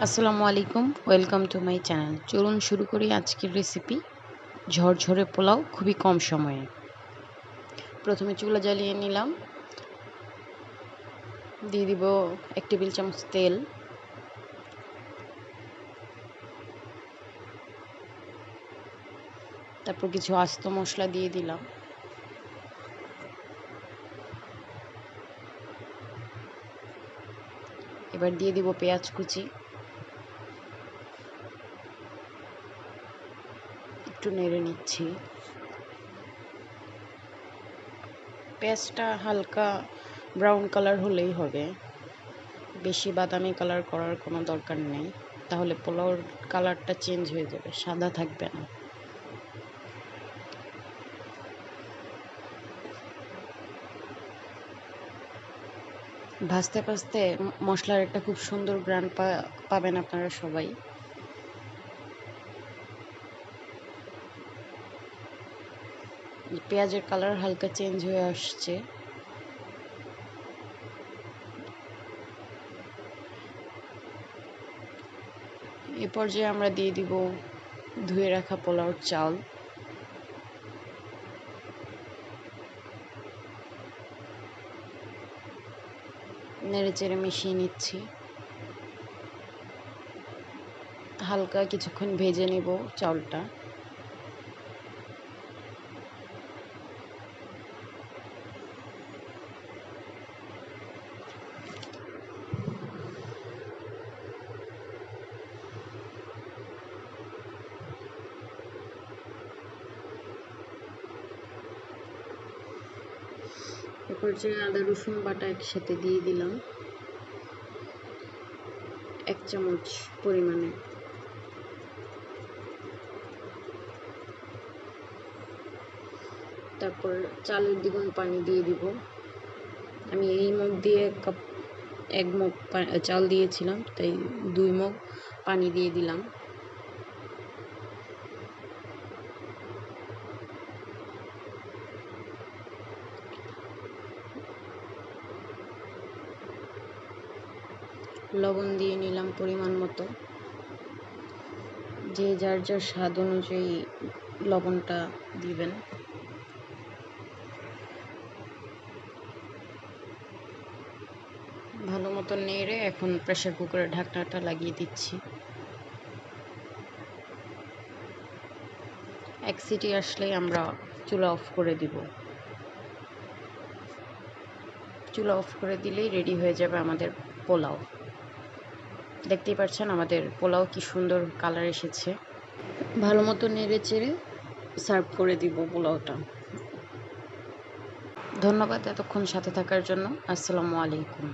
আসসালামু আলাইকুম, welcome to my channel. চলুন শুরু করি আজকের রেসিপি। ঝরঝরে পোলাও খুবই কম সময়ে। প্রথমে চুলা জ্বালিয়ে নিলাম। দিয়ে দিব এক টেবিল চামচ তেল। তারপর কিছু আস্ত মশলা দিয়ে দিলাম। এবার দিয়ে দিব পেঁয়াজ কুচি। একটু নেড়ে নিচ্ছি। পেঁয়াজটা হালকা ব্রাউন কালার হলেই হবে। বেশি বাদামি কালার করার কোনো দরকার নেই। তাহলে পোলাওর কালারটা চেঞ্জ হয়ে যাবে, সাদা থাকবে না। ভাজতে ভাজতে মশলার একটা খুব সুন্দর গ্রান পাবেন আপনারা সবাই। পেঁয়াজের কালার হালকা চেঞ্জ হয়ে আসছে। এ পর্যায়ে আমরা দিয়ে দিব ধুয়ে রাখা পোলাওর চাল। নেড়ে চেড়ে মিশিয়ে নিচ্ছি। হালকা কিছুক্ষণ ভেজে নেব চাউলটা এ পর্যায়ে আদা, রসুন বাটা একসাথে দিয়ে দিলাম। এক চামচ পরিমাণে। তারপর চালের দ্বিগুণ পানি দিয়ে দিব। আমি এই মুখ দিয়ে কাপ, এক মুখ চাল দিয়েছিলাম, তাই দুই মুখ পানি দিয়ে দিলাম। লবণ দিয়ে নিলাম পরিমাণ মতো। যে যার যার স্বাদ অনুযায়ী লবণটা দিবেন। ভালো মতো নেড়ে এখন প্রেশার কুকারের ঢাকনাটা লাগিয়ে দিচ্ছি। এক সিটি আসলেই আমরা চুলা অফ করে দিব। চুলা অফ করে দিলেই রেডি হয়ে যাবে আমাদের পোলাও। দেখতেই পাচ্ছেন আমাদের পোলাও কি সুন্দর কালার এসেছে। ভালো মতো নেড়ে চেড়ে সার্ভ করে দিব পোলাওটা। ধন্যবাদ এতক্ষণ সাথে থাকার জন্য। আসসালামু আলাইকুম।